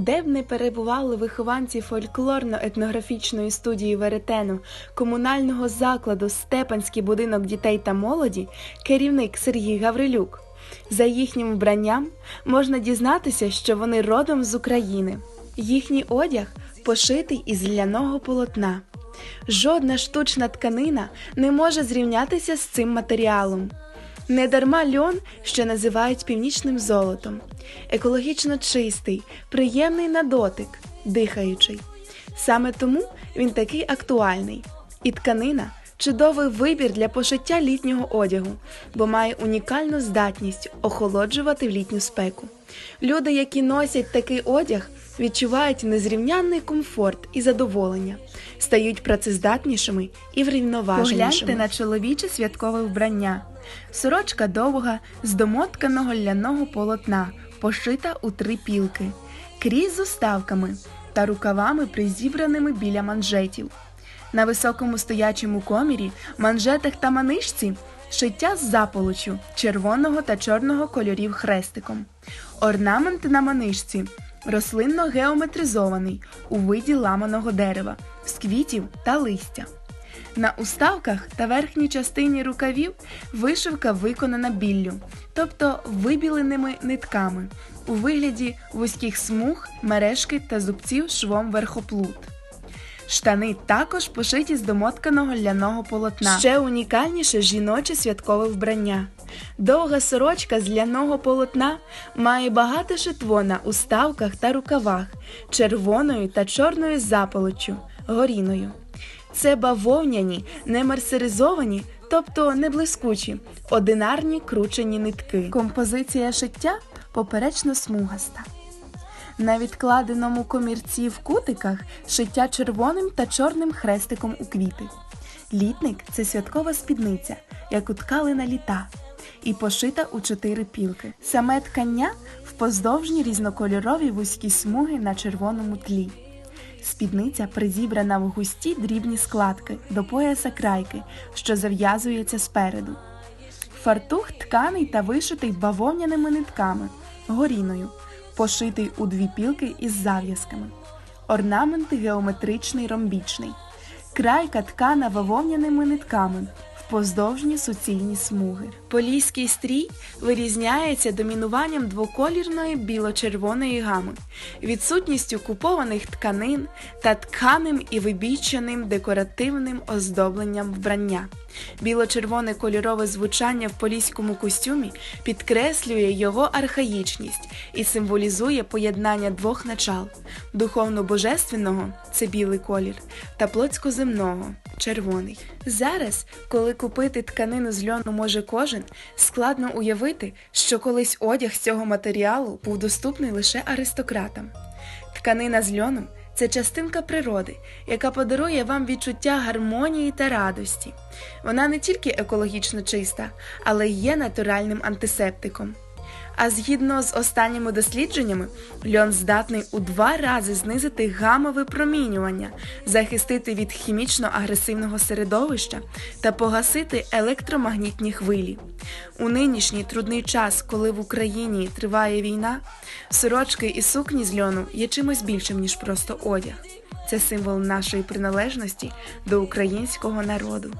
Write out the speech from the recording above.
Де б не перебували вихованці фольклорно-етнографічної студії Веретену комунального закладу Степанський будинок дітей та молоді, керівник Сергій Гаврилюк. За їхнім вбранням можна дізнатися, що вони родом з України. Їхній одяг пошитий із ляного полотна. Жодна штучна тканина не може зрівнятися з цим матеріалом. Недарма льон, що називають північним золотом, екологічно чистий, приємний на дотик, дихаючий. Саме тому він такий актуальний. І тканина чудовий вибір для пошиття літнього одягу, бо має унікальну здатність охолоджувати в літню спеку. Люди, які носять такий одяг, відчувають незрівнянний комфорт і задоволення, стають працездатнішими і врівноваженішими. Погляньте на чоловіче святкове вбрання. Сорочка довга з домотканого ляного полотна, пошита у три пілки, крізь з уставками та рукавами призібраними біля манжетів. На високому стоячому комірі, манжетах та манишці шиття з заполочу червоного та чорного кольорів хрестиком. Орнамент на манишці рослинно геометризований у виді ламаного дерева, з квітів та листя. На уставках та верхній частині рукавів вишивка виконана біллю, тобто вибіленими нитками у вигляді вузьких смуг, мережки та зубців швом верхоплут. Штани також пошиті з домотканого ляного полотна. Ще унікальніше жіноче святкове вбрання. Довга сорочка з ляного полотна має багато шитво на уставках та рукавах, червоною та чорною заполоччю, горіною. Це бавовняні, не мерсеризовані, тобто не блискучі, одинарні кручені нитки. Композиція шиття поперечно смугаста. На відкладеному комірці в кутиках шиття червоним та чорним хрестиком у квіти. Літник це святкова спідниця, яку ткали на літа, і пошита у чотири пілки. Саме ткання в поздовжні різнокольорові вузькі смуги на червоному тлі. Спідниця призібрана в густі дрібні складки до пояса крайки, що зав'язується спереду. Фартух тканий та вишитий бавовняними нитками, горіною, пошитий у дві пілки із зав'язками. Орнамент геометричний ромбічний. Крайка ткана бавовняними нитками поздовжні суцільні смуги. Поліський стрій вирізняється домінуванням двоколірної біло-червоної гами, відсутністю купованих тканин та тканим і вибіченим декоративним оздобленням вбрання. Біло-червоне кольорове звучання в поліському костюмі підкреслює його архаїчність і символізує поєднання двох начал духовно-божественного це білий колір, та плотсько-земного червоний. Зараз, коли купити тканину з льону може кожен, складно уявити, що колись одяг з цього матеріалу був доступний лише аристократам. Тканина з льоном це частинка природи, яка подарує вам відчуття гармонії та радості. Вона не тільки екологічно чиста, але й є натуральним антисептиком. А згідно з останніми дослідженнями, льон здатний у два рази знизити гамове промінювання, захистити від хімічно-агресивного середовища та погасити електромагнітні хвилі. У нинішній трудний час, коли в Україні триває війна, сорочки і сукні з льону є чимось більшим, ніж просто одяг. Це символ нашої приналежності до українського народу.